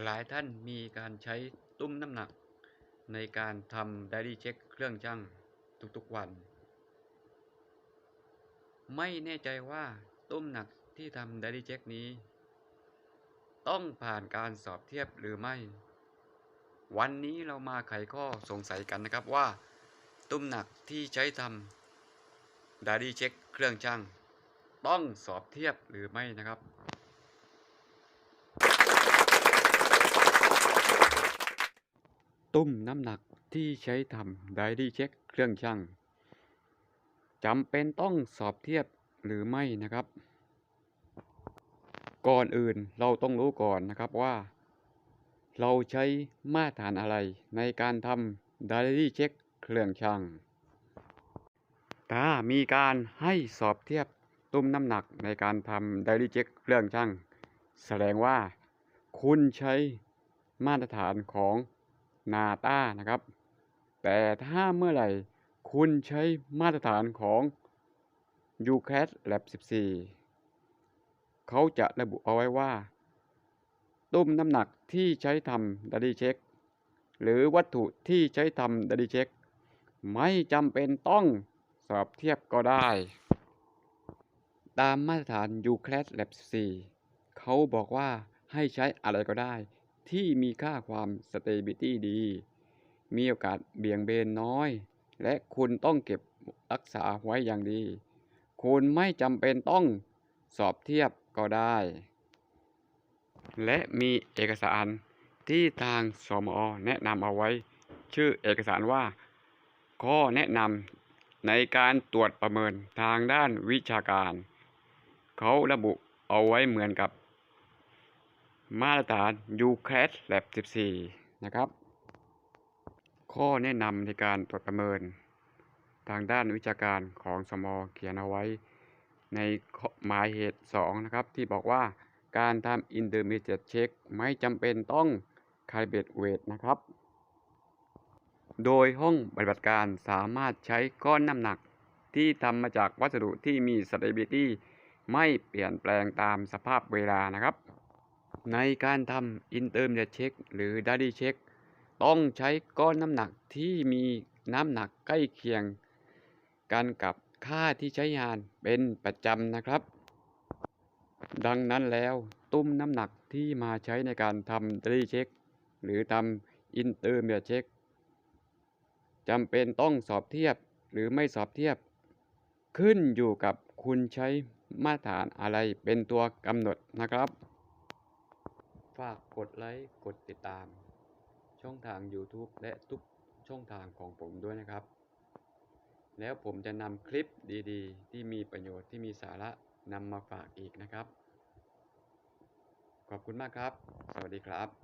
หลายท่านมีการใช้ตุ้มน้ำหนัก ในการทำไดรี่เช็คเครื่องช่างทุกๆวัน ไม่แน่ใจว่าตุ้มหนักที่ทำไดรี่เช็คนี้ ต้องผ่านการสอบเทียบหรือไม่ วันนี้เรามาไขข้อสงสัยกันนะครับว่า ตุ้มหนักที่ใช้ทำไดรี่เช็คเครื่องช่างต้องสอบเทียบหรือไม่นะครับ ตุ้มน้ำหนักที่ใช้ทำไดรี่เช็คเครื่องช่างจำเป็นต้องสอบเทียบหรือไม่นะครับ ก่อนอื่นเราต้องรู้ก่อนนะครับว่า เราใช้มาตรฐานอะไรในการทำไดรี่เช็คเครื่องช่างถ้ามีการให้สอบเทียบตุ้มน้ำหนักในการทำไดรี่เช็คเครื่องช่างแสดงว่า คุณใช้มาตรฐานของ นาต้านะครับ แต่ถ้าเมื่อไหร่คุณใช้มาตรฐานของ u c a s Lab 14 เขาจะระบุเอาไว้ว่า ตุ้มน้ำหนักที่ใช้ทำดัดดี้เช็ค หรือวัตถุที่ใช้ทำดัดดี้เช็ค ไม่จำเป็นต้องสอบเทียบก็ได้ ตามมาตรฐาน u c l a s Lab 14 เขาบอกว่าให้ใช้อะไรก็ได้ ที่มีค่าความ stability ดี มีโอกาสเบี่ยงเบนน้อย และคุณต้องเก็บรักษาไว้อย่างดี คุณไม่จำเป็นต้องสอบเทียบก็ได้ และมีเอกสารที่ทางสมอแนะนำเอาไว้ ชื่อเอกสารว่า ข้อแนะนำในการตรวจประเมินทางด้านวิชาการ เขาระบุเอาไว้เหมือนกับ มาตรฐาน u c l a s Lab 14 นะครับ ข้อแนะนำในการตรวจประเมิน ทางด้านวิชาการของสมอเขียนเอาไว้ ในหมายเหตุ 2 นะครับ ที่บอกว่าการทำ intermediate check ไม่จำเป็นต้อง calibrate weight นะครับ โดยห้องปฏิบัติการสามารถใช้ก้อนน้ำหนักที่ทำมาจากวัสดุที่มี stability ไม่เปลี่ยนแปลงตามสภาพเวลานะครับ ในการทำ intermediate check หรือ daddy check ต้องใช้ก้อนน้ำหนักที่มีน้ำหนักใกล้เคียง กันกับค่าที่ใช้งานเป็นประจำนะครับ ดังนั้นแล้วตุ้มน้ำหนักที่มาใช้ในการทำ daddy check หรือทำ intermediate check จำเป็นต้องสอบเทียบหรือไม่สอบเทียบ ขึ้นอยู่กับคุณใช้มาตรฐานอะไรเป็นตัวกำหนดนะครับ ฝากกดไลค์ กดติดตาม ช่องทาง YouTube และทุกช่องทางของผมด้วยนะครับ แล้วผมจะนำคลิปดีๆ ที่มีประโยชน์ที่มีสาระนำมาฝากอีกนะครับ ขอบคุณมากครับ สวัสดีครับ